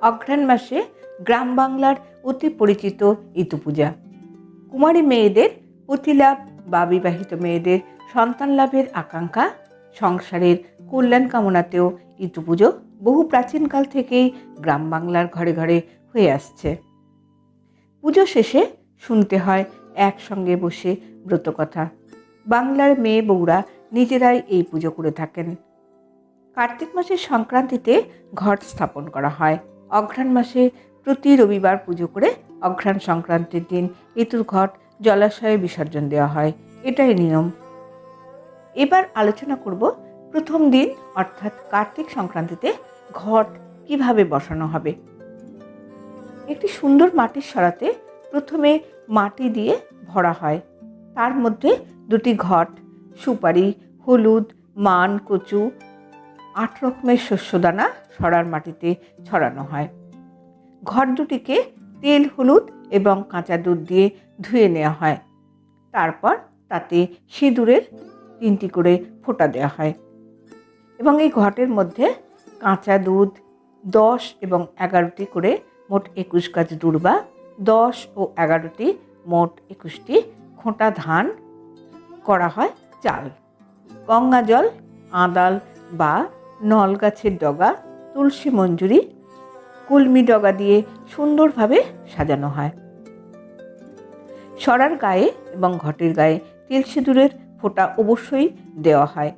অঘ্রাণ মাসে গ্রাম বাংলার অতি পরিচিত ইতু পূজা। কুমারী মেয়েদের প্রতিলাভ বা বিবাহিত মেয়েদের সন্তান লাভের আকাঙ্ক্ষা, সংসারের কল্যাণ কামনাতেও ইতু পুজো বহু প্রাচীনকাল থেকেই গ্রাম বাংলার ঘরে ঘরে হয়ে আসছে। পুজো শেষে শুনতে হয় একসঙ্গে বসে ব্রতকথা। বাংলার মেয়ে বউরা নিজেরাই এই পুজো করে থাকেন। কার্তিক মাসের সংক্রান্তিতে ঘট স্থাপন করা হয়। অঘ্রাণ মাসে প্রতি রবিবার পুজো করে অঘ্রাণ সংক্রান্তির দিন ইতুর ঘট, জলাশয়ে বিসর্জন দেওয়া হয়। এটাই নিয়ম। এবার আলোচনা করব প্রথম দিন, অর্থাৎ কার্তিক সংক্রান্তিতে ঘট কীভাবে বসানো হবে। একটি সুন্দর মাটির সরাতে প্রথমে মাটি দিয়ে ভরা হয়। তার মধ্যে দুটি ঘট, সুপারি, হলুদ, মান, কচু আট রকমের শস্যদানা সরার মাটিতে ছড়ানো হয়। ঘর দুটিকে তেল, হলুদ এবং কাঁচা দুধ দিয়ে ধুয়ে নেওয়া হয়। তারপর তাতে সিঁদুরের তিনটি করে ফোঁটা দেওয়া হয়। এবং এই ঘটের মধ্যে কাঁচা দুধ দশ এবং এগারোটি করে মোট একুশ গাছ দুর্বা, দশ ও এগারোটি মোট একুশটি খোঁটা ধান করা হয় চাল। গঙ্গা জল, আদাল বা নল গাছের ডগা, তুলসী মঞ্জুরি, কুলমি ডগা দিয়ে সুন্দরভাবে সাজানো হয়। সরার গায়ে এবং ঘটের গায়ে তিল সিঁদুরের ফোঁটা অবশ্যই দেওয়া হয়।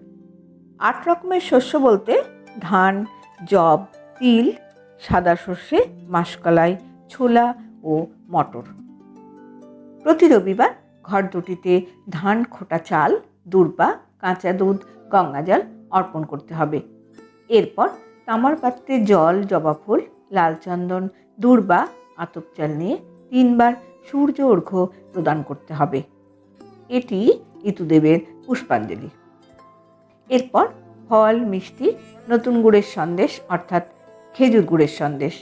আট রকমের শস্য বলতে ধান জব তিল, সাদা সর্ষে, মাসকলাই, ছোলা ও মটর। প্রতি রবিবার ঘর দুটিতে ধান খোটা চাল, দূর্বা, কাঁচা দুধ গঙ্গা জল অর্পণ করতে হবে। এরপর তামার পাত্রে জল, জবা ফুল, লাল চন্দন, দূর্বা, আতপ চাল নিয়ে তিনবার সূর্য অর্ঘ্য প্রদান করতে হবে। এটি ইতুদেবের পুষ্পাঞ্জলি। এরপর ফল, মিষ্টি, নতুন গুড়ের সন্দেশ, অর্থাৎ খেজুর গুড়ের সন্দেশ।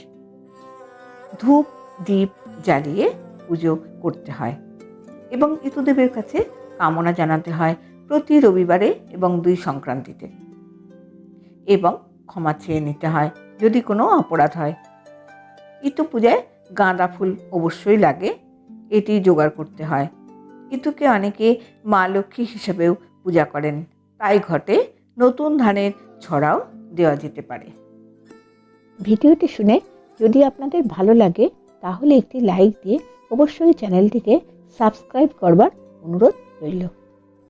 ধূপ দ্বীপ জ্বালিয়ে পুজো করতে হয় এবং ইতুদেবের কাছে কামনা জানাতে হয় প্রতি রবিবারে এবং দুই সংক্রান্তিতে। এবং ক্ষমা চেয়ে নিতে হয় যদি কোনো অপরাধ হয়। ইতু পূজায় গাঁদা ফুল অবশ্যই লাগে, এটি জোগাড় করতে হয়। ইতুকে অনেকে মা লক্ষ্মী হিসেবেও পূজা করেন। তাই ঘটে নতুন ধানের ছড়াও দেওয়া যেতে পারে। ভিডিওটি শুনে যদি আপনাদের ভালো লাগে, তাহলে একটি লাইক দিয়ে অবশ্যই চ্যানেলটিকে সাবস্ক্রাইব করবার অনুরোধ রইল।